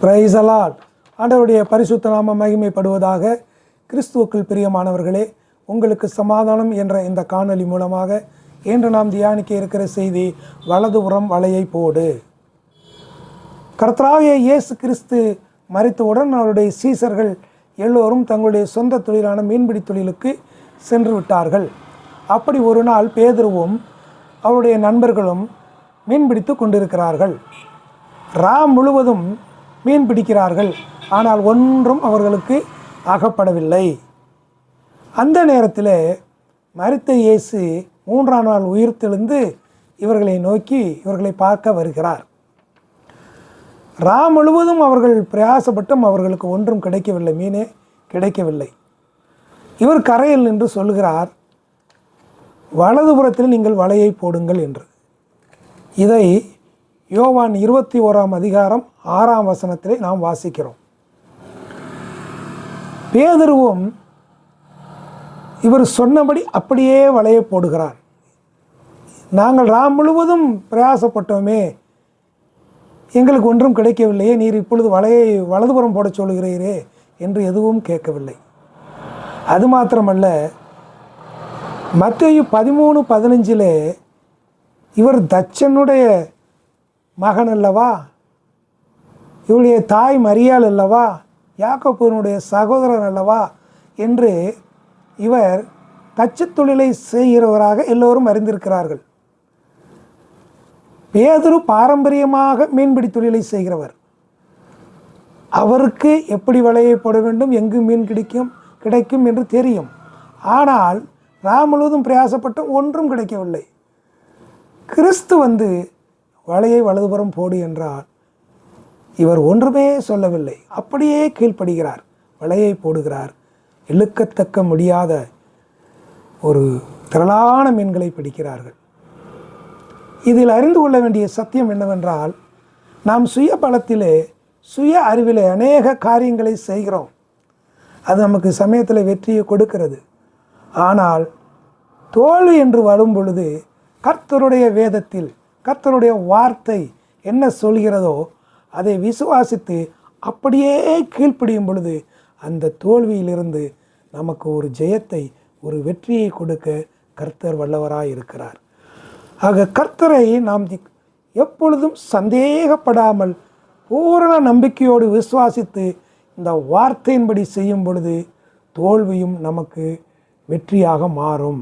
பிரைசலால் ஆண்டவருடைய பரிசுத்த நாம மகிமைப்படுவதாக கிறிஸ்துவுக்குள் பிரியமானவர்களே உங்களுக்கு சமாதானம் என்ற இந்த காணொலி மூலமாக இன்று நாம் தியானிக்க இருக்கிற செய்தி வலதுபுறம் வலையை போடு. கர்த்தராகிய இயேசு கிறிஸ்து மறித்தவுடன் அவருடைய சீசர்கள் எல்லோரும் தங்களுடைய சொந்த தொழிலான மீன்பிடி தொழிலுக்கு சென்று விட்டார்கள். அப்படி ஒரு நாள் பேதுருவும் அவருடைய நண்பர்களும் மீன்பிடித்து கொண்டிருக்கிறார்கள். ரா முழுவதும் மீன் பிடிக்கிறார்கள். ஆனால் ஒன்றும் அவர்களுக்கு அகப்படவில்லை அந்த நேரத்தில் மரித்த இயேசு மூன்றாம் நாள் உயிர்த்தெழுந்து இவர்களை நோக்கி இவர்களை பார்க்க வருகிறார். ரா முழுவதும் அவர்கள் பிரயாசப்பட்டும் அவர்களுக்கு ஒன்றும் கிடைக்கவில்லை மீனே கிடைக்கவில்லை. இவர் கரையில் நின்று சொல்கிறார் வலதுபுறத்தில் நீங்கள் வலையை போடுங்கள் என்று. இதை யோவான் இருபத்தி ஓராம் அதிகாரம் ஆறாம் வசனத்திலே நாம் வாசிக்கிறோம். பேதருவும் இவர் சொன்னபடி அப்படியே வலையை போடுகிறார். நாங்கள் ராம் முழுவதும் பிரயாசப்பட்டோமே எங்களுக்கு ஒன்றும் கிடைக்கவில்லையே நீர் இப்பொழுது வலையை வலதுபுறம் போட சொல்கிறீரே என்று எதுவும் கேட்கவில்லை. அது மாத்திரமல்ல மத்திய பதிமூணு பதினஞ்சிலே இவர் தச்சனுடைய மகன் அல்லவா? இவருடைய தாய் மரியாள் அல்லவா? யாக்கோப்பனுடைய சகோதரன் அல்லவா? என்று இவர் தச்சுத் தொழிலை செய்கிறவராக எல்லோரும் அறிந்திருக்கிறார்கள். பேதுரு பாரம்பரியமாக மீன்பிடி தொழிலை செய்கிறவர். அவருக்கு எப்படி வளையப்பட வேண்டும் எங்கு மீன் கிடைக்கும் கிடைக்கும் என்று தெரியும். ஆனால் நான் முழுவதும் பிரயாசப்பட்டும் ஒன்றும் கிடைக்கவில்லை. கிறிஸ்து வந்து வலையை வலதுபுறம் போடு என்றால் இவர் ஒன்றுமே சொல்லவில்லை. அப்படியே கீழ்ப்படுகிறார். வலையை போடுகிறார். இழுக்கத்தக்க முடியாத ஒரு திரளான மீன்களை பிடிக்கிறார்கள். இதில் அறிந்து கொள்ள வேண்டிய சத்தியம் என்னவென்றால் நாம் சுய பலத்திலே சுய அறிவிலே அநேக காரியங்களை செய்கிறோம். அது நமக்கு சமயத்தில் வெற்றியை கொடுக்கிறது. ஆனால் தோல்வி என்று வரும் பொழுது கர்த்தருடைய வேதத்தில் கர்த்தருடைய வார்த்தை என்ன சொல்கிறதோ அதை விசுவாசித்து அப்படியே கீழ்ப்படியும் பொழுது அந்த தோல்வியிலிருந்து நமக்கு ஒரு ஜெயத்தை ஒரு வெற்றியை கொடுக்க கர்த்தர் வல்லவராக இருக்கிறார். ஆக கர்த்தரை நாம் எப்பொழுதும் சந்தேகப்படாமல் பூரண நம்பிக்கையோடு விசுவாசித்து இந்த வார்த்தையின்படி செய்யும் பொழுது தோல்வியும் நமக்கு வெற்றியாக மாறும்.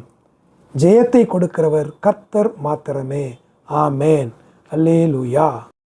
ஜெயத்தை கொடுக்கிறவர் கர்த்தர் மாத்திரமே. အာမင်အလေးလူယာ